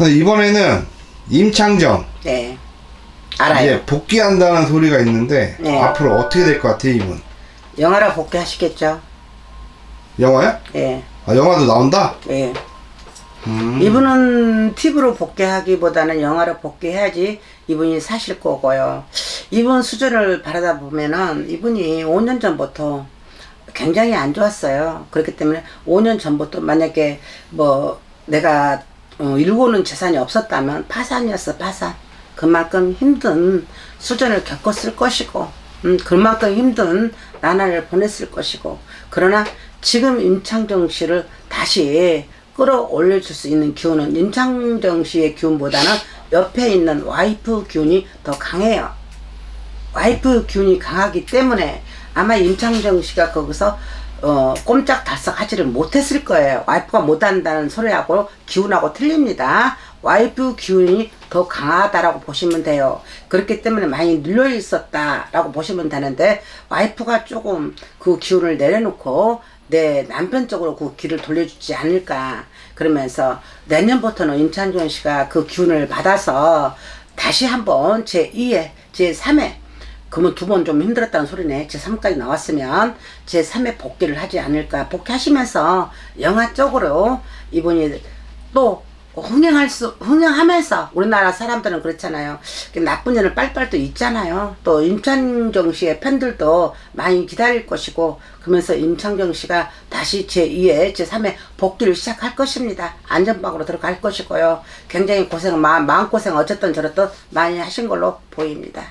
이번에는 임창정 네. 알아요. 이제 복귀한다는 소리가 있는데 네. 앞으로 어떻게 될 것 같아요 이분? 영화로 복귀하시겠죠? 영화야? 예. 아 영화도 나온다? 예. 음. 이분은 TV로 복귀하기보다는 영화로 복귀해야지 이분이 사실 거고요. 이분 수준을 바라다 보면은 이분이 5년 전부터 굉장히 안 좋았어요. 그렇기 때문에 5년 전부터 만약에 뭐 내가 어, 일고는 재산이 없었다면 파산이었어 파산. 그만큼 힘든 수준을 겪었을 것이고 음, 그만큼 힘든 나날을 보냈을 것이고 그러나 지금 임창정 씨를 다시 끌어올려 줄 수 있는 기운은 임창정 씨의 기운보다는 옆에 있는 와이프 기운이 더 강해요. 와이프 기운이 강하기 때문에 아마 임창정 씨가 거기서 어, 꼼짝달싹 하지를 못했을 거예요. 와이프가 못한다는 소리하고 기운하고 틀립니다. 와이프 기운이 더 강하다라고 보시면 돼요. 그렇기 때문에 많이 눌려 있었다라고 보시면 되는데 와이프가 조금 그 기운을 내려놓고 내 남편 쪽으로 그 길을 돌려주지 않을까 그러면서 내년부터는 임창정 씨가 그 기운을 받아서 다시 한번 제2회 제3회 그러면 두 번 좀 힘들었다는 소리네. 제3까지 나왔으면 제3회 복귀를 하지 않을까. 복귀하시면서 영화 쪽으로 이분이 또 흥행할 수, 흥행하면서 우리나라 사람들은 그렇잖아요. 나쁜 년을 빨빨 또 있잖아요. 또 임창정 씨의 팬들도 많이 기다릴 것이고 그러면서 임창정 씨가 다시 제2회, 제3회 복귀를 시작할 것입니다. 안전방으로 들어갈 것이고요. 굉장히 고생, 마음, 마음고생 어쨌든 저랬든 많이 하신 걸로 보입니다.